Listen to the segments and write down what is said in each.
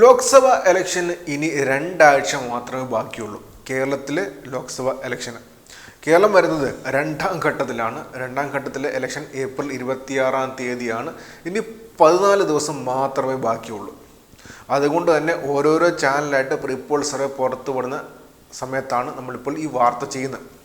ലോക്സഭ ഇലക്ഷന് ഇനി രണ്ടാഴ്ച മാത്രമേ ബാക്കിയുള്ളൂ. കേരളത്തിലെ ലോക്സഭ ഇലക്ഷന് കേരളം വരുന്നത് രണ്ടാം ഘട്ടത്തിലാണ്. രണ്ടാം ഘട്ടത്തിലെ ഇലക്ഷൻ ഏപ്രിൽ ഇരുപത്തിയാറാം തീയതിയാണ്. ഇനി പതിനാല് ദിവസം മാത്രമേ ബാക്കിയുള്ളൂ. അതുകൊണ്ട് തന്നെ ഓരോരോ ചാനലായിട്ട് പ്രീപോൾ സർവേ പുറത്തു വിടുന്ന സമയത്താണ് നമ്മളിപ്പോൾ ഈ വാർത്ത ചെയ്യുന്നത്.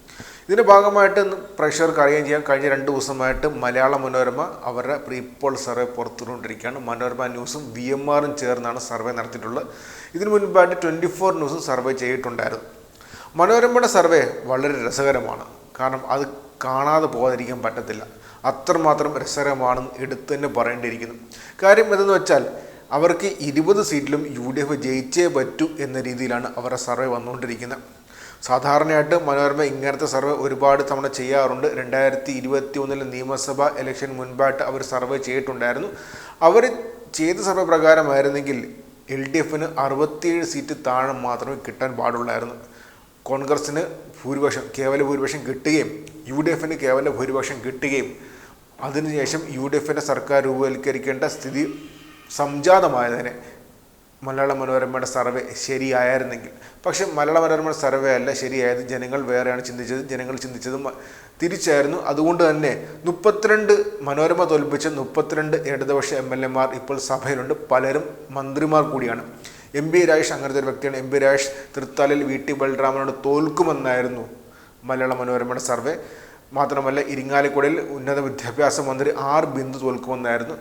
ഇതിന്റെ ഭാഗമായിട്ട് പ്രേക്ഷകർക്ക് അറിയുകയും ചെയ്യാം. കഴിഞ്ഞ രണ്ട് ദിവസമായിട്ട് മലയാള മനോരമ അവരുടെ പ്രീപോൾ സർവേ പുറത്തുകൊണ്ടിരിക്കുകയാണ്. മനോരമ ന്യൂസും വി എം ആറും ചേർന്നാണ് സർവേ നടത്തിയിട്ടുള്ളത്. ഇതിനു മുൻപായിട്ട് ട്വന്റി ഫോർ ന്യൂസും സർവേ ചെയ്തിട്ടുണ്ടായിരുന്നു. മനോരമയുടെ സർവേ വളരെ രസകരമാണ്. കാരണം അത് കാണാതെ പോകാതിരിക്കാൻ പറ്റത്തില്ല. അത്രമാത്രം രസകരമാണെന്ന് എടുത്തു തന്നെ പറയേണ്ടിയിരിക്കുന്നു. കാര്യം എന്തെന്ന് വെച്ചാൽ അവർക്ക് ഇരുപത് സീറ്റിലും യു ഡി എഫ് ജയിച്ചേ പറ്റൂ എന്ന രീതിയിലാണ് അവരുടെ സർവേ വന്നുകൊണ്ടിരിക്കുന്നത്. സാധാരണയായിട്ട് മനോരമ ഇങ്ങനത്തെ സർവേ ഒരുപാട് തവണ ചെയ്യാറുണ്ട്. രണ്ടായിരത്തി ഇരുപത്തി ഒന്നിലെ നിയമസഭ ഇലക്ഷൻ മുൻപായിട്ട് അവർ സർവേ ചെയ്തിട്ടുണ്ടായിരുന്നു. അവർ ചെയ്ത സർവേ പ്രകാരമായിരുന്നെങ്കിൽ എൽ ഡി എഫിന് അറുപത്തിയേഴ് സീറ്റ് താഴെ മാത്രമേ കിട്ടാൻ പാടുള്ളായിരുന്നു. കോൺഗ്രസ്സിന് ഭൂരിപക്ഷം കേവല ഭൂരിപക്ഷം കിട്ടുകയും യു ഡി എഫിന് കേവല ഭൂരിപക്ഷം കിട്ടുകയും അതിനുശേഷം യു ഡി എഫിന്റെ സർക്കാർ രൂപവൽക്കരിക്കേണ്ട സ്ഥിതി സംജാതമായതിനെ മലയാള മനോരമയുടെ സർവേ ശരിയായിരുന്നെങ്കിൽ. പക്ഷേ മലയാള മനോരമയുടെ സർവേ അല്ല ശരിയായത്. ജനങ്ങൾ വേറെയാണ് ചിന്തിച്ചത്. ജനങ്ങൾ ചിന്തിച്ചതും തിരിച്ചായിരുന്നു. അതുകൊണ്ട് തന്നെ മുപ്പത്തിരണ്ട് മനോരമ തോൽപ്പിച്ച മുപ്പത്തിരണ്ട് ഇടതുപക്ഷ എം എൽ എമാർ ഇപ്പോൾ സഭയിലുണ്ട്. പലരും മന്ത്രിമാർ കൂടിയാണ്. എം ബി രാജേഷ് അങ്ങനത്തെ ഒരു വ്യക്തിയാണ്. എം ബി രാജേഷ് തൃത്താലിൽ വി ടി ബൽറാമനോട് തോൽക്കുമെന്നായിരുന്നു മലയാള മനോരമയുടെ സർവേ. മാത്രമല്ല ഇരിങ്ങാലക്കുടയിൽ ഉന്നത വിദ്യാഭ്യാസ മന്ത്രി ആർ ബിന്ദു തോൽക്കുമെന്നായിരുന്നു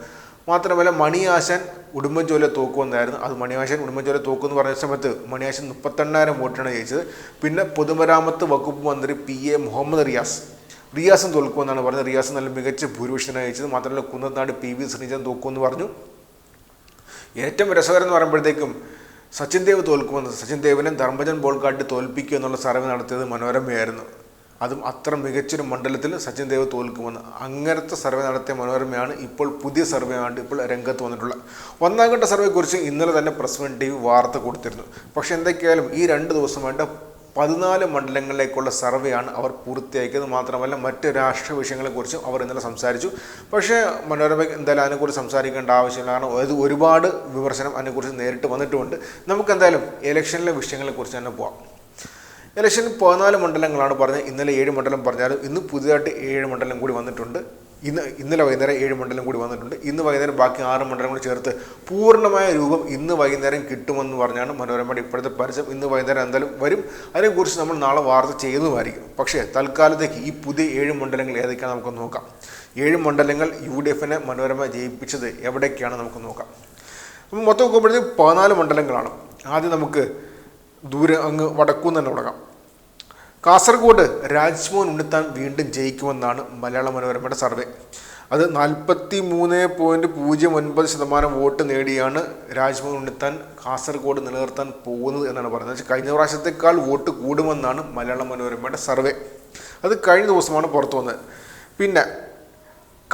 മാത്രമല്ല മണിയാശൻ ഉടുമ്പൻചോല തോക്കുമെന്നായിരുന്നു അത് മണിയാശൻ ഉടുമ്പൻചോല തോക്കുമെന്ന് പറഞ്ഞ സമയത്ത് മണിയാശൻ മുപ്പത്തെണ്ണായിരം വോട്ടാണ് ജയിച്ചത്. പിന്നെ പൊതുമരാമത്ത് വകുപ്പ് മന്ത്രി പി എ മുഹമ്മദ് റിയാസ്. റിയാസും തോൽക്കുമെന്നാണ് പറഞ്ഞത്. റിയാസ് നല്ല മികച്ച ഭൂരിപക്ഷനായി ജയിച്ചത്. മാത്രമല്ല കുന്നത്താട് പി വി ശ്രീജൻ തോക്കുമെന്ന് പറഞ്ഞു. ഏറ്റവും രസകരം എന്ന് പറയുമ്പോഴത്തേക്കും സച്ചിൻ ദേവ് തോൽക്കുമെന്ന് സച്ചിൻ ദേവിനെ ധർമ്മജൻ ബോൾഗാട്ട് തോൽപ്പിക്കുക എന്നുള്ള സർവേ നടത്തിയത് മനോരമയായിരുന്നു. അതും അത്ര മികച്ചൊരു മണ്ഡലത്തിൽ സച്ചിൻ ദേവ് തോൽക്കുമെന്ന്. അങ്ങനത്തെ സർവേ നടത്തിയ മനോരമയാണ് ഇപ്പോൾ പുതിയ സർവേ ആണ് ഇപ്പോൾ രംഗത്ത് വന്നിട്ടുള്ളത്. ഒന്നാം ഘട്ട സർവേയെക്കുറിച്ച് ഇന്നലെ തന്നെ പ്രസ് വൺ ടി വാർത്ത കൊടുത്തിരുന്നു. പക്ഷേ എന്തൊക്കെയായാലും ഈ രണ്ട് ദിവസം വേണ്ട പതിനാല് മണ്ഡലങ്ങളിലേക്കുള്ള സർവേയാണ് അവർ പൂർത്തിയാക്കിയത്. മാത്രമല്ല മറ്റ് രാഷ്ട്രീയ വിഷയങ്ങളെക്കുറിച്ചും അവർ ഇന്നലെ സംസാരിച്ചു. പക്ഷേ മനോരമ എന്തായാലും അതിനെക്കുറിച്ച് സംസാരിക്കേണ്ട ആവശ്യമില്ല. കാരണം ഒരുപാട് വിമർശനം അതിനെക്കുറിച്ച് നേരിട്ട് വന്നിട്ടുമുണ്ട്. നമുക്ക് എന്തായാലും ഇലക്ഷനിലെ വിഷയങ്ങളെക്കുറിച്ച് തന്നെ പോവാം. ഇലക്ഷന് പതിനാല് മണ്ഡലങ്ങളാണ് പറഞ്ഞത്. ഇന്നലെ ഏഴ് മണ്ഡലം പറഞ്ഞാലും ഇന്ന് പുതിയതായിട്ട് ഏഴ് മണ്ഡലം കൂടി വന്നിട്ടുണ്ട്. ഇന്ന് ഇന്നലെ വൈകുന്നേരം ഏഴ് മണ്ഡലം കൂടി വന്നിട്ടുണ്ട്. ഇന്ന് വൈകുന്നേരം ബാക്കി ആറ് മണ്ഡലം കൂടി ചേർത്ത് പൂർണമായ രൂപം ഇന്ന് വൈകുന്നേരം കിട്ടുമെന്ന് പറഞ്ഞാണ് മനോരമയുടെ ഇപ്പോഴത്തെ പരസ്യം ഇന്ന് വൈകുന്നേരം എന്തായാലും വരും. അതിനെക്കുറിച്ച് നമ്മൾ നാളെ വാർത്ത ചെയ്യുന്നതുമായിരിക്കും. പക്ഷേ തൽക്കാലത്തേക്ക് ഈ പുതിയ ഏഴ് മണ്ഡലങ്ങൾ ഏതൊക്കെയാണ് നമുക്ക് നോക്കാം. ഏഴ് മണ്ഡലങ്ങൾ യു ഡി എഫിനെ മനോരമ ജയിപ്പിച്ചത് എവിടേക്കാണ് നമുക്ക് നോക്കാം. മൊത്തം നോക്കുമ്പോഴത്തേക്ക് പതിനാല് മണ്ഡലങ്ങളാണ്. ആദ്യം നമുക്ക് ദൂരെ അങ്ങ് വടക്കൂന്ന് തന്നെ തുടങ്ങാം. കാസർഗോഡ് രാജ്മോഹൻ ഉണ്ണിത്താൻ വീണ്ടും ജയിക്കുമെന്നാണ് മലയാള മനോരമയുടെ സർവേ. അത് നാൽപ്പത്തി മൂന്ന് പോയിന്റ് പൂജ്യം ഒൻപത് ശതമാനം വോട്ട് നേടിയാണ് രാജ്മോഹൻ ഉണ്ണിത്താൻ കാസർഗോഡ് നിലനിർത്താൻ പോകുന്നത് എന്നാണ് പറയുന്നത്. കഴിഞ്ഞ പ്രാവശ്യത്തേക്കാൾ വോട്ട് കൂടുമെന്നാണ് മലയാള മനോരമയുടെ സർവേ. അത് കഴിഞ്ഞ ദിവസമാണ് പുറത്തു വന്നത്. പിന്നെ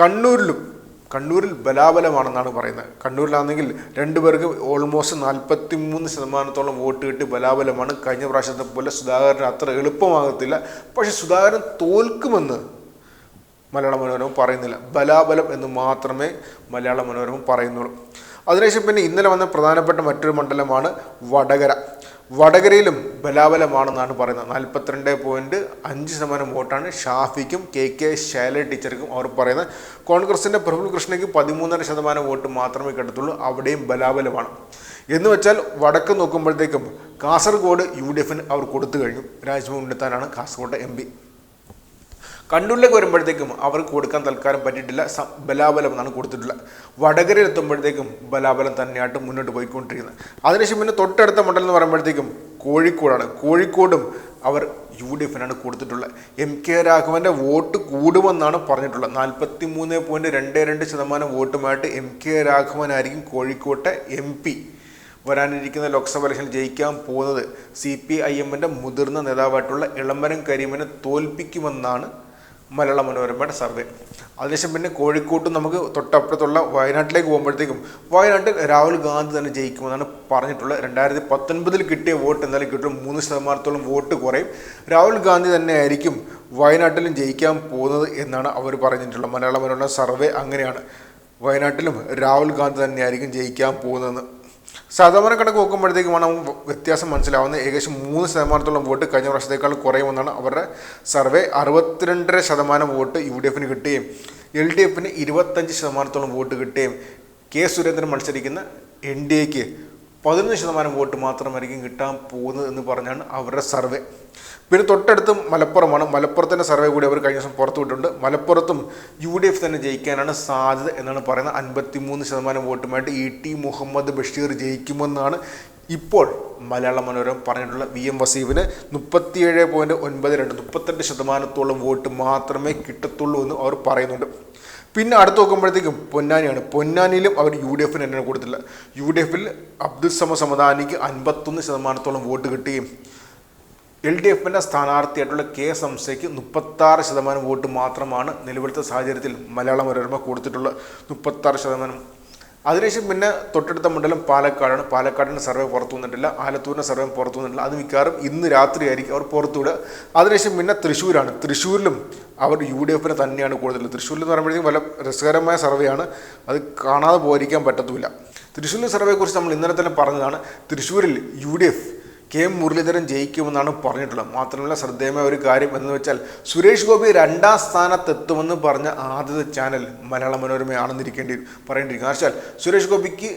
കണ്ണൂരിലും കണ്ണൂരിൽ ബലാബലമാണെന്നാണ് പറയുന്നത്. കണ്ണൂരിലാണെങ്കിൽ രണ്ടുപേർക്ക് ഓൾമോസ്റ്റ് നാൽപ്പത്തി മൂന്ന് ശതമാനത്തോളം വോട്ട് കിട്ടി ബലാബലമാണ്. കഴിഞ്ഞ പ്രാവശ്യത്തെ പോലെ സുധാകരന് അത്ര എളുപ്പമാകത്തില്ല. പക്ഷെ സുധാകരൻ തോൽക്കുമെന്ന് മലയാള മനോരമ പറയുന്നില്ല. ബലാബലം എന്ന് മാത്രമേ മലയാള മനോരമ പറയുന്നുള്ളൂ. അതിനുശേഷം പിന്നെ ഇന്നലെ വന്ന പ്രധാനപ്പെട്ട മറ്റൊരു മണ്ഡലമാണ് വടകര. വടകരയിലും ബലാബലമാണെന്നാണ് പറയുന്നത്. നാൽപ്പത്തിരണ്ട് പോയിന്റ് അഞ്ച് ശതമാനം വോട്ടാണ് ഷാഫിക്കും കെ കെ ശൈല ടീച്ചർക്കും അവർ പറയുന്നത്. കോൺഗ്രസിന്റെ പ്രഫുൽ കൃഷ്ണയ്ക്ക് പതിമൂന്നര ശതമാനം വോട്ട് മാത്രമേ കിട്ടത്തുള്ളൂ അവിടെയും ബലാബലമാണ്. എന്ന് വെച്ചാൽ വടക്ക് നോക്കുമ്പോഴത്തേക്കും കാസർഗോഡ് യു ഡി എഫിന് അവർ കൊടുത്തു കഴിഞ്ഞു. രാജ്മോഹൻ ഉണ്ണിത്താനാണ് കാസർഗോഡ് എം പി. കണ്ണൂരിലേക്ക് വരുമ്പോഴത്തേക്കും അവർക്ക് കൊടുക്കാൻ തൽക്കാലം പറ്റിയിട്ടില്ല. ബലാബലം എന്നാണ് കൊടുത്തിട്ടുള്ളത് വടകരയിൽ എത്തുമ്പോഴത്തേക്കും ബലാബലം തന്നെയായിട്ട് മുന്നോട്ട് പോയിക്കൊണ്ടിരിക്കുന്നത്. അതിനുശേഷം പിന്നെ തൊട്ടടുത്ത മണ്ഡലം എന്ന് പറയുമ്പോഴത്തേക്കും കോഴിക്കോടാണ്. കോഴിക്കോടും അവർ യു ഡി എഫിനാണ് കൊടുത്തിട്ടുള്ളത്. എം കെ രാഘവന്റെ വോട്ട് കൂടുമെന്നാണ് പറഞ്ഞിട്ടുള്ളത്. നാൽപ്പത്തി മൂന്ന് പോയിന്റ് രണ്ട് രണ്ട് ശതമാനം വോട്ടുമായിട്ട് എം കെ രാഘവനായിരിക്കും കോഴിക്കോട്ടെ എം പി. വരാനിരിക്കുന്ന ലോക്സഭ ഇലക്ഷനിൽ ജയിക്കാൻ പോകുന്നത് സി പി ഐ എമ്മിന്റെ മുതിർന്ന നേതാവായിട്ടുള്ള ഇളംബരം കരീമിനെ തോൽപ്പിക്കുമെന്നാണ് മലയാള മനോരമയുടെ സർവേ അതിനുശേഷം പിന്നെ കോഴിക്കോട്ടും നമുക്ക് തൊട്ടപ്പുറത്തുള്ള വയനാട്ടിലേക്ക് പോകുമ്പോഴത്തേക്കും വയനാട്ടിൽ രാഹുൽ ഗാന്ധി തന്നെ ജയിക്കുമെന്നാണ് പറഞ്ഞിട്ടുള്ളത് രണ്ടായിരത്തി പത്തൊൻപതിൽ കിട്ടിയ വോട്ട് എന്തായാലും കിട്ടും. മൂന്ന് ശതമാനത്തോളം വോട്ട് കുറയും. രാഹുൽ ഗാന്ധി തന്നെ ആയിരിക്കും വയനാട്ടിലും ജയിക്കാൻ പോകുന്നത് എന്നാണ് അവർ പറഞ്ഞിട്ടുള്ളത് മലയാള മനോരമ സർവേ അങ്ങനെയാണ്. വയനാട്ടിലും രാഹുൽ ഗാന്ധി തന്നെയായിരിക്കും ജയിക്കാൻ പോകുന്നതെന്ന് ശതമാന കണക്ക് നോക്കുമ്പോഴത്തേക്കുമാണ് നമുക്ക് വ്യത്യാസം മനസ്സിലാവുന്നത് ഏകദേശം മൂന്ന് ശതമാനത്തോളം വോട്ട് കഴിഞ്ഞ വർഷത്തേക്കാൾ കുറയുമെന്നാണ് അവരുടെ സർവേ. അറുപത്തിരണ്ടര ശതമാനം വോട്ട് യു ഡി എഫിന് കിട്ടുകയും എൽ ഡി എഫിന് ഇരുപത്തഞ്ച് ശതമാനത്തോളം വോട്ട് കിട്ടുകയും കെ സുരേന്ദ്രൻ മത്സരിക്കുന്ന എൻ ഡി എക്ക് പതിനൊന്ന് ശതമാനം വോട്ട് മാത്രമായിരിക്കും കിട്ടാൻ പോകുന്നത് എന്ന് പറഞ്ഞാണ് അവരുടെ സർവേ. പിന്നെ തൊട്ടടുത്ത് മലപ്പുറമാണ്. മലപ്പുറത്തിന്റെ സർവേ കൂടി അവർ കഴിഞ്ഞ ദിവസം പുറത്തു വിട്ടിട്ടുണ്ട്. മലപ്പുറത്തും യു ഡി എഫ് തന്നെ ജയിക്കാനാണ് സാധ്യത എന്നാണ് പറയുന്നത്. അൻപത്തിമൂന്ന് ശതമാനം വോട്ടുമായിട്ട് ഇ ടി മുഹമ്മദ് ബഷീർ ജയിക്കുമെന്നാണ് ഇപ്പോൾ മലയാള മനോരമ പറഞ്ഞിട്ടുള്ള വി എം വസീഫിന് മുപ്പത്തിയേഴ് പോയിന്റ് ഒൻപത് രണ്ട് മുപ്പത്തെട്ട് ശതമാനത്തോളം വോട്ട് മാത്രമേ കിട്ടത്തുള്ളൂ എന്ന് അവർ പറയുന്നുണ്ട്. പിന്നെ അടുത്ത് നോക്കുമ്പോഴത്തേക്കും പൊന്നാനിയാണ്. പൊന്നാനിയിലും അവർ യു ഡി എഫിന് എന്നെ കൊടുത്തില്ല യു ഡി എഫിൽ അബ്ദുൽ സമ സമദാനിക്ക് അൻപത്തൊന്ന് ശതമാനത്തോളം വോട്ട് കിട്ടുകയും എൽ ഡി എഫിന്റെ സ്ഥാനാർത്ഥിയായിട്ടുള്ള കെ സംസയ്ക്ക് മുപ്പത്താറ് ശതമാനം വോട്ട് മാത്രമാണ് നിലവിലത്തെ സാഹചര്യത്തിൽ മലയാള മനോരമ കൊടുത്തിട്ടുള്ള മുപ്പത്താറ് ശതമാനം അതിനുശേഷം പിന്നെ തൊട്ടടുത്ത മണ്ഡലം പാലക്കാടാണ്. പാലക്കാടിന്റെ സർവേ പുറത്തു വന്നിട്ടില്ല. ആലത്തൂരിന്റെ സർവേ പുറത്തു വന്നിട്ടില്ല. അത് മിക്കവാറും ഇന്ന് രാത്രിയായിരിക്കും അവർ പുറത്തുവിടുക അതിനുശേഷം പിന്നെ തൃശ്ശൂരാണ്. തൃശ്ശൂരിലും അവർ യു ഡി എഫിന് തന്നെയാണ് കൂടുതൽ. തൃശ്ശൂരിൽ എന്ന് പറയുമ്പോഴത്തേക്കും വല്ല രസകരമായ സർവേയാണ്. അത് കാണാതെ പോയിരിക്കാൻ പറ്റത്തുമില്ല. തൃശ്ശൂരിലെ സർവേയെക്കുറിച്ച് നമ്മൾ ഇന്നലെ തന്നെ പറഞ്ഞതാണ്. തൃശ്ശൂരിൽ U D F K M Muraleedharan ജയിക്കുമെന്നാണ് പറഞ്ഞിട്ടുള്ളത്. മാത്രമല്ല ശ്രദ്ധേയമായ ഒരു കാര്യം എന്ന് വെച്ചാൽ സുരേഷ് ഗോപി രണ്ടാം സ്ഥാനത്തെത്തുമെന്ന് പറഞ്ഞ ആദ്യത്തെ ചാനൽ മലയാള മനോരമയാണെന്നിരിക്കേണ്ടി പറയേണ്ടിയിരിക്കും വെച്ചാൽ സുരേഷ് ഗോപിക്ക്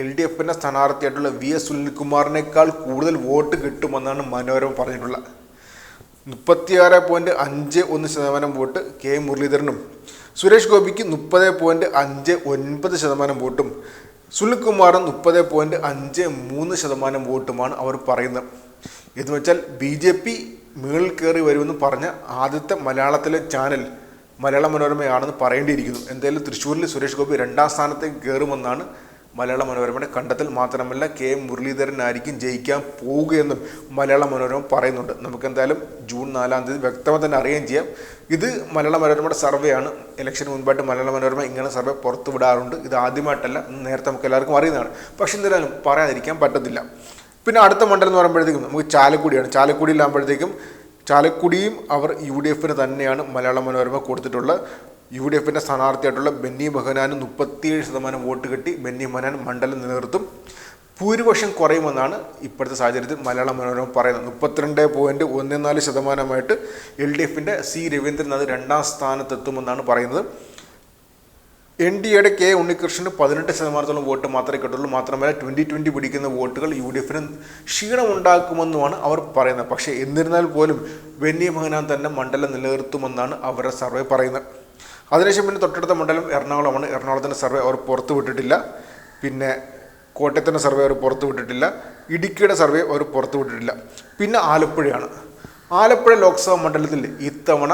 എൽ ഡി എഫിന്റെ സ്ഥാനാർത്ഥിയായിട്ടുള്ള വി എസ് സുനിൽകുമാറിനേക്കാൾ കൂടുതൽ വോട്ട് കിട്ടുമെന്നാണ് മനോരമ പറഞ്ഞിട്ടുള്ളത്. മുപ്പത്തിയാറ് പോയിന്റ് അഞ്ച് ഒന്ന് ശതമാനം വോട്ട് കെ മുരളീധരനും സുരേഷ് ഗോപിക്ക് മുപ്പത് പോയിന്റ് അഞ്ച് ഒൻപത് ശതമാനം വോട്ടും സുനിൽകുമാറും മുപ്പത് പോയിന്റ് അഞ്ച് മൂന്ന് ശതമാനം വോട്ടുമാണ് അവർ പറയുന്നത്. എന്ന് വെച്ചാൽ ബി ജെ പി മുകളിൽ കയറി വരുമെന്ന് പറഞ്ഞ ആദ്യത്തെ മലയാളത്തിലെ ചാനൽ മലയാള മനോരമയാണെന്ന് പറയേണ്ടിയിരിക്കുന്നു. എന്തായാലും തൃശ്ശൂരിൽ സുരേഷ് ഗോപി രണ്ടാം സ്ഥാനത്തേക്ക് കയറുമെന്നാണ് മലയാള മനോരമയുടെ കണ്ടെത്തൽ മാത്രമല്ല കെ മുരളീധരനായിരിക്കും ജയിക്കാൻ പോവുകയെന്നും മലയാള മനോരമ പറയുന്നുണ്ട്. നമുക്ക് എന്തായാലും ജൂൺ നാലാം തീയതി വ്യക്തമായി തന്നെ അറിയുകയും ചെയ്യാം. ഇത് മലയാള മനോരമയുടെ സർവേ ആണ്. ഇലക്ഷൻ മുൻപായിട്ട് മലയാള മനോരമ ഇങ്ങനെ സർവേ പുറത്തു വിടാറുണ്ട്. ഇത് ആദ്യമായിട്ടല്ല നേരത്തെ നമുക്ക് എല്ലാവർക്കും അറിയുന്നതാണ്. പക്ഷെ എന്തായാലും പറയാതിരിക്കാൻ പറ്റത്തില്ല. പിന്നെ അടുത്ത മണ്ഡലം എന്ന് പറയുമ്പോഴത്തേക്കും നമുക്ക് ചാലക്കുടിയാണ്. ചാലക്കുടിയിലാകുമ്പോഴത്തേക്കും ചാലക്കുടിയും അവർ യു ഡി എഫിന് തന്നെയാണ് മലയാള മനോരമ കൊടുത്തിട്ടുള്ളത് യു ഡി എഫിന്റെ സ്ഥാനാർത്ഥിയായിട്ടുള്ള ബെന്നി ബഹനാന് മുപ്പത്തിയേഴ് ശതമാനം വോട്ട് കിട്ടി ബെന്നി ബഹനാൻ മണ്ഡലം നിലനിർത്തും. ഭൂരിപക്ഷം കുറയുമെന്നാണ് ഇപ്പോഴത്തെ സാഹചര്യത്തിൽ മലയാള മനോരമ പറയുന്നത്. മുപ്പത്തിരണ്ട് പോയിന്റ് ഒന്ന് നാല് ശതമാനമായിട്ട് എൽ ഡി എഫിന്റെ സി രവീന്ദ്രനാഥ് രണ്ടാം സ്ഥാനത്തെത്തുമെന്നാണ് പറയുന്നത്. എൻ ഡി എയുടെ കെ ഉണ്ണികൃഷ്ണന് പതിനെട്ട് ശതമാനത്തോളം വോട്ട് മാത്രമേ കിട്ടുള്ളൂ മാത്രമല്ല ട്വന്റി ട്വന്റി പിടിക്കുന്ന വോട്ടുകൾ യു ഡി എഫിന് ക്ഷീണമുണ്ടാക്കുമെന്നുമാണ് അവർ പറയുന്നത്. പക്ഷേ എന്നിരുന്നാൽ പോലും ബെന്നി മഹനാൻ തന്നെ മണ്ഡലം നിലനിർത്തുമെന്നാണ് അവരുടെ സർവേ പറയുന്നത്. അതിനുശേഷം പിന്നെ തൊട്ടടുത്ത മണ്ഡലം എറണാകുളമാണ്. എറണാകുളത്തിന്റെ സർവേ അവർ പുറത്തു വിട്ടിട്ടില്ല. പിന്നെ കോട്ടയത്തിന്റെ സർവേ അവർ പുറത്തു വിട്ടിട്ടില്ല. ഇടുക്കിയുടെ സർവേ അവർ പുറത്തു വിട്ടിട്ടില്ല. പിന്നെ ആലപ്പുഴയാണ്. ആലപ്പുഴ ലോക്സഭാ മണ്ഡലത്തിൽ ഇത്തവണ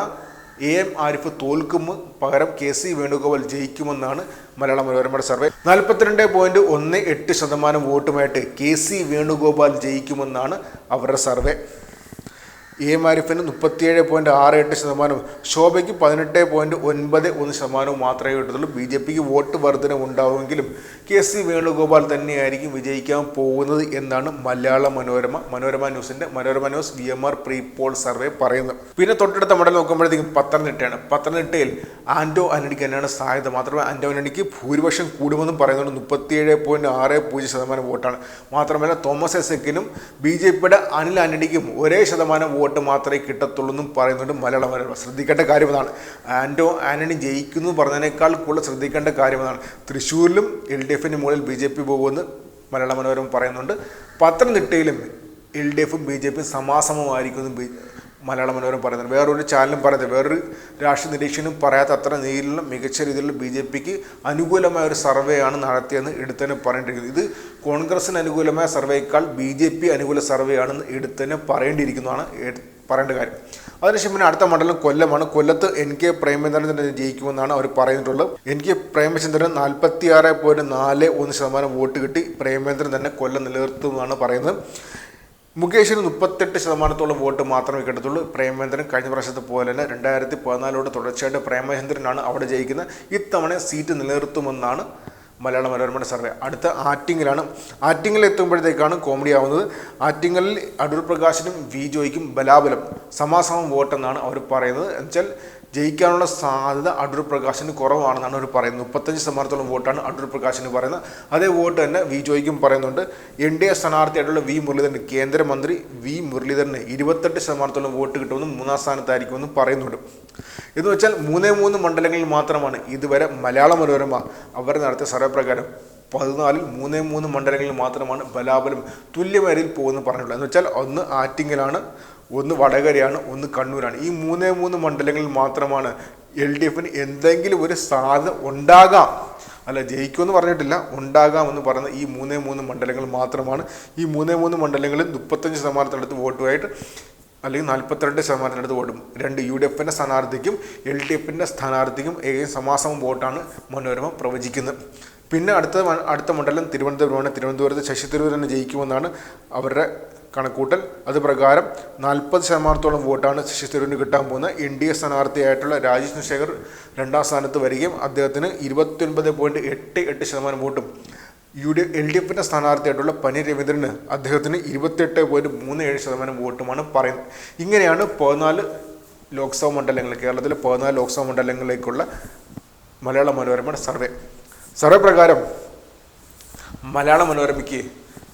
എ എം ആരിഫ് തോൽക്കും പകരം കെ സി വേണുഗോപാൽ ജയിക്കുമെന്നാണ് മലയാള മനോരമയുടെ സർവേ. നാൽപ്പത്തിരണ്ട് പോയിന്റ് ഒന്ന് എട്ട് ശതമാനം വോട്ടുമായിട്ട് കെ സി വേണുഗോപാൽ ജയിക്കുമെന്നാണ് അവരുടെ സർവേ. എ ആരിഫിന് മുപ്പത്തിയേഴ് പോയിന്റ് ആറ് എട്ട് ശതമാനവും ശോഭയ്ക്ക് പതിനെട്ട് പോയിന്റ് ഒൻപത് ഒന്ന് ശതമാനവും മാത്രമേ കിട്ടത്തുള്ളൂ. ബി ജെ പിക്ക് വോട്ട് വർധന ഉണ്ടാവുമെങ്കിലും കെ സി വേണുഗോപാൽ തന്നെയായിരിക്കും വിജയിക്കാൻ പോകുന്നത് എന്നാണ് മലയാള മനോരമ മനോരമ ന്യൂസിന്റെ Manorama news V M R pre poll survey പറയുന്നത്. പിന്നെ തൊട്ടടുത്ത മണ്ഡലം നോക്കുമ്പോഴത്തേക്കും പത്തനംതിട്ടയാണ്. പത്തനംതിട്ടയിൽ ആൻഡോ ആന്റണിക്ക് തന്നെയാണ് സാധ്യത. മാത്രമേ ആൻഡോ ആന്റണിക്ക് ഭൂരിപക്ഷം കൂടുമെന്നും പറയുന്നുണ്ട്. മുപ്പത്തിയേഴ് പോയിന്റ് ആറ് പൂജ്യം ശതമാനം വോട്ടാണ്. മാത്രമല്ല തോമസ് എസക്കിനും ബി ജെ പിയുടെ അനിൽ ആന്റണിക്കും ഒരേ ശതമാനം വോട്ട് മാത്രമേ കിട്ടത്തുള്ളൂ എന്നും പറയുന്നുണ്ട് മലയാള മനോരമ. ശ്രദ്ധിക്കേണ്ട കാര്യം അതാണ് ആൻഡോ ആന്റണി ജയിക്കുന്നു പറഞ്ഞതിനേക്കാൾ കൂടുതൽ ശ്രദ്ധിക്കേണ്ട കാര്യം അതാണ് തൃശ്ശൂരിലും എൽ ഡി എഫിന് മുകളിൽ ബി ജെ പി പോകുമെന്ന് മലയാള മനോരമ പറയുന്നുണ്ട്. പത്തനംതിട്ടയിലും എൽ ഡി എഫും ബി ജെ പിയും സമാസമമായിരിക്കുമെന്ന് മലയാള മനോരമ പറയുന്നത്. വേറൊരു ചാനലും പറയുന്നത്. വേറൊരു രാഷ്ട്രീയ നിരീക്ഷകനും പറയാത്ത അത്ര രീതിയിലുള്ള മികച്ച രീതിയിലുള്ള ബി ജെ പിക്ക് അനുകൂലമായ ഒരു സർവേയാണ് നടത്തിയെന്ന് എടുത്തന്നെ പറയേണ്ടിയിരിക്കുന്നത് ഇത് കോൺഗ്രസിന് അനുകൂലമായ സർവേയേക്കാൾ ബി ജെ പി അനുകൂല സർവേയാണെന്ന് എടുത്തന്നെ പറയേണ്ടിയിരിക്കുന്നതാണ് പറയേണ്ട കാര്യം. അതിനുശേഷം പിന്നെ അടുത്ത മണ്ഡലം കൊല്ലമാണ്. കൊല്ലത്ത് എൻ കെ പ്രേമചന്ദ്രൻ തന്നെ ജയിക്കുമെന്നാണ് അവർ പറയുന്നിട്ടുള്ളത് എൻ കെ പ്രേമചന്ദ്രൻ നാൽപ്പത്തി ആറ് പോയിന്റ് നാല് ഒന്ന് ശതമാനം വോട്ട് കിട്ടി. പ്രേമചന്ദ്രൻ തന്നെ കൊല്ലം നിലനിർത്തുമെന്നാണ് പറയുന്നത്. മുകേഷിന് മുപ്പത്തെട്ട് ശതമാനത്തോളം വോട്ട് മാത്രമേ കിട്ടത്തുള്ളൂ. പ്രേമചന്ദ്രൻ കഴിഞ്ഞ പ്രാവശ്യത്തെ പോലെ തന്നെ രണ്ടായിരത്തി പതിനാലോട് തുടർച്ചയായിട്ട് പ്രേമചന്ദ്രനാണ് അവിടെ ജയിക്കുന്നത്. ഇത്തവണ സീറ്റ് നിലനിർത്തുമെന്നാണ് മലയാള മനോരമയുടെ സർവേ. അടുത്ത ആറ്റിങ്ങിലാണ്. ആറ്റിങ്ങിൽ എത്തുമ്പോഴത്തേക്കാണ് കോമഡി ആവുന്നത്. ആറ്റിങ്ങലിൽ അടൂർ പ്രകാശിനും വി ജോയ്ക്കും ബലാബലം. സമാസമം വോട്ടെന്നാണ് അവർ പറയുന്നത്. എന്നുവെച്ചാൽ ജയിക്കാനുള്ള സാധ്യത അടൂർ പ്രകാശിന് കുറവാണെന്നാണ് അവർ പറയുന്നത്. മുപ്പത്തഞ്ച് ശതമാനത്തോളം വോട്ടാണ് അടൂർ പ്രകാശിന് പറയുന്നത്. അതേ വോട്ട് തന്നെ വി ജോയ്ക്കും പറയുന്നുണ്ട്. എൻ ഡി എ സ്ഥാനാർത്ഥിയായിട്ടുള്ള വി മുരളീധരൻ കേന്ദ്രമന്ത്രി വി മുരളീധരന് ഇരുപത്തെട്ട് ശതമാനത്തോളം വോട്ട് കിട്ടുമെന്നും മൂന്നാം സ്ഥാനത്തായിരിക്കുമെന്നും പറയുന്നുണ്ട്. എന്ന് വെച്ചാൽ മൂന്നേ മൂന്ന് മണ്ഡലങ്ങളിൽ മാത്രമാണ് ഇതുവരെ മലയാള മനോരമ അവർ നടത്തിയ സർവേ പ്രകാരം പതിനാലിൽ മൂന്നേ മൂന്ന് മണ്ഡലങ്ങളിൽ മാത്രമാണ് ബലാബലം തുല്യമേരയിൽ പോകുമെന്ന് പറഞ്ഞിട്ടുള്ളത്. എന്ന് വെച്ചാൽ ഒന്ന് ആറ്റിങ്ങലാണ് ഒന്ന് വടകരയാണ് ഒന്ന് കണ്ണൂരാണ്. ഈ മൂന്നേ മൂന്ന് മണ്ഡലങ്ങളിൽ മാത്രമാണ് എൽ ഡി എഫിന് എന്തെങ്കിലും ഒരു സാധ്യത ഉണ്ടാകാം. അല്ല ജയിക്കുമെന്ന് പറഞ്ഞിട്ടില്ല ഉണ്ടാകാമെന്ന് പറയുന്ന ഈ മൂന്നേ മൂന്ന് മണ്ഡലങ്ങൾ മാത്രമാണ്. ഈ മൂന്നേ മൂന്ന് മണ്ഡലങ്ങളിൽ മുപ്പത്തഞ്ച് ശതമാനത്തിനടുത്ത് വോട്ടുമായിട്ട് അല്ലെങ്കിൽ നാൽപ്പത്തിരണ്ട് ശതമാനത്തിനടുത്ത് വോട്ടും. രണ്ട് യു ഡി എഫിന്റെ സ്ഥാനാർത്ഥിക്കും എൽ ഡി എഫിന്റെ സ്ഥാനാർത്ഥിക്കും ഏകദേശം സമാസമം വോട്ടാണ് മനോരമ പ്രവചിക്കുന്നത്. പിന്നെ അടുത്ത അടുത്ത മണ്ഡലം തിരുവനന്തപുരമാണ്. തിരുവനന്തപുരത്ത് ശശി തരൂർ തന്നെ ജയിക്കുമെന്നാണ് അവരുടെ കണക്കൂട്ടൽ. അത് പ്രകാരം നാൽപ്പത് ശതമാനത്തോളം വോട്ടാണ് ശശി തരൂരിന് കിട്ടാൻ പോകുന്നത്. എൻ ഡി എ സ്ഥാനാർത്ഥിയായിട്ടുള്ള രാജേഷ് ശേഖർ രണ്ടാം സ്ഥാനത്ത് വരികയും അദ്ദേഹത്തിന് ഇരുപത്തിയൊൻപത് പോയിന്റ് എട്ട് എട്ട് ശതമാനം വോട്ടും. യു ഡി എൽ ഡി എഫിന്റെ സ്ഥാനാർത്ഥിയായിട്ടുള്ള പനി രവീന്ദ്രന് അദ്ദേഹത്തിന് ഇരുപത്തിയെട്ട് പോയിന്റ് മൂന്ന് ഏഴ് ശതമാനം വോട്ടുമാണ് പറയുന്നത്. ഇങ്ങനെയാണ് പതിനാല് ലോക്സഭാ മണ്ഡലങ്ങൾ കേരളത്തിലെ പതിനാല് ലോക്സഭാ മണ്ഡലങ്ങളിലേക്കുള്ള മലയാള മനോരമയുടെ സർവേ. സർവേ പ്രകാരം മലയാള മനോരമയ്ക്ക്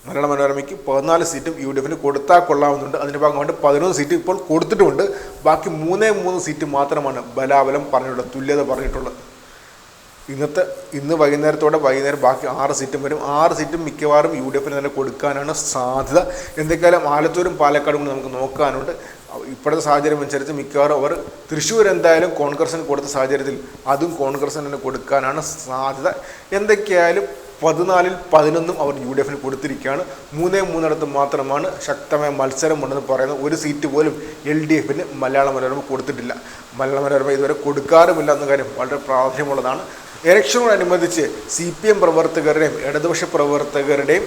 മലയാള മനോരമയ്ക്ക് പതിനാല് സീറ്റും യു ഡി എഫിന് കൊടുത്താൽ കൊള്ളാവുന്നുണ്ട്. അതിന്റെ ഭാഗമായിട്ട് പതിനൊന്ന് സീറ്റ് ഇപ്പോൾ കൊടുത്തിട്ടുമുണ്ട്. ബാക്കി മൂന്നേ മൂന്ന് സീറ്റ് മാത്രമാണ് ബലാബലം പറഞ്ഞിട്ടുള്ളത് തുല്യത പറഞ്ഞിട്ടുള്ളത്. ഇന്നത്തെ ഇന്ന് വൈകുന്നേരത്തോടെ വൈകുന്നേരം ബാക്കി ആറ് സീറ്റും വരും. ആറ് സീറ്റും മിക്കവാറും യു ഡി എഫിന് തന്നെ കൊടുക്കാനാണ് സാധ്യത. എന്തൊക്കെയാലും ആലത്തൂരും പാലക്കാടും കൂടി നമുക്ക് നോക്കാനുണ്ട്. ഇപ്പോഴത്തെ സാഹചര്യം അനുസരിച്ച് മിക്കവാറും അവർ തൃശ്ശൂർ എന്തായാലും കോൺഗ്രസിന് കൊടുത്ത സാഹചര്യത്തിൽ അതും കോൺഗ്രസിന് തന്നെ കൊടുക്കാനാണ് സാധ്യത. എന്തൊക്കെയായാലും പതിനാലിൽ പതിനൊന്നും അവർ യു ഡി എഫിന് കൊടുത്തിരിക്കുകയാണ്. മൂന്നേ മൂന്നിടത്ത് മാത്രമാണ് ശക്തമായ മത്സരമുണ്ടെന്ന് പറയുന്ന ഒരു സീറ്റ് പോലും എൽ ഡി എഫിന് മലയാള മനോരമ കൊടുത്തിട്ടില്ല. മലയാള മനോരമ ഇതുവരെ കൊടുക്കാറുമില്ല എന്ന കാര്യം വളരെ പ്രാധാന്യമുള്ളതാണ്. ഇലക്ഷനോടനുബന്ധിച്ച് സി പി എം പ്രവർത്തകരുടെയും ഇടതുപക്ഷ പ്രവർത്തകരുടെയും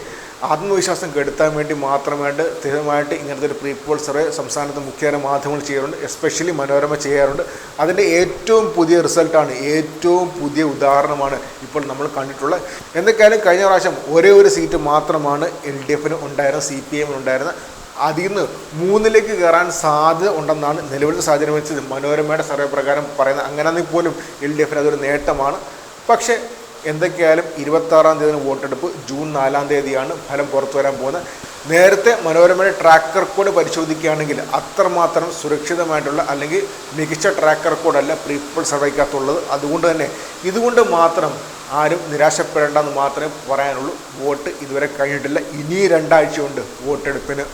ആത്മവിശ്വാസം കെടുത്താൻ വേണ്ടി മാത്രമായിട്ട് സ്ഥിരമായിട്ട് ഇങ്ങനത്തെ ഒരു പ്രീ പോൾ സർവേ സംസ്ഥാനത്ത് മുഖ്യതര മാധ്യമങ്ങൾ ചെയ്യാറുണ്ട്. എസ്പെഷ്യലി മനോരമ ചെയ്യാറുണ്ട്. അതിന്റെ ഏറ്റവും പുതിയ റിസൾട്ടാണ് ഏറ്റവും പുതിയ ഉദാഹരണമാണ് ഇപ്പോൾ നമ്മൾ കണ്ടിട്ടുള്ളത്. എന്തൊക്കെയായാലും കഴിഞ്ഞ പ്രാവശ്യം ഒരേ ഒരു സീറ്റ് മാത്രമാണ് എൽ ഡി എഫിന് ഉണ്ടായിരുന്ന സി പി എമ്മിന് ഉണ്ടായിരുന്ന അതിൽ നിന്ന് മൂന്നിലേക്ക് കയറാൻ സാധ്യത ഉണ്ടെന്നാണ് നിലവിലത്തെ സാഹചര്യം വെച്ചത് മനോരമയുടെ സർവേ പ്രകാരം പറയുന്നത്. അങ്ങനെയാണെങ്കിൽ പോലും എൽ ഡി എഫിന് അതൊരു നേട്ടമാണ്. പക്ഷേ എന്തൊക്കെയായാലും ഇരുപത്താറാം തീയതി വോട്ടെടുപ്പ്. ജൂൺ നാലാം തീയതിയാണ് ഫലം പുറത്തു വരാൻ പോകുന്നത്. നേരത്തെ മനോരമയുടെ ട്രാക്ക് റെക്കോർഡ് പരിശോധിക്കുകയാണെങ്കിൽ അത്രമാത്രം സുരക്ഷിതമായിട്ടുള്ള അല്ലെങ്കിൽ മികച്ച ട്രാക്ക് റെക്കോർഡല്ല പ്രീപ്പിൾ സർവേക്കകത്തുള്ളത്. അതുകൊണ്ട് തന്നെ ഇതുകൊണ്ട് മാത്രം ആരും നിരാശപ്പെടേണ്ടെന്ന് മാത്രമേ പറയാനുള്ളൂ. വോട്ട് ഇതുവരെ കഴിഞ്ഞിട്ടില്ല. ഇനി രണ്ടാഴ്ചയുണ്ട് വോട്ടെടുപ്പിന്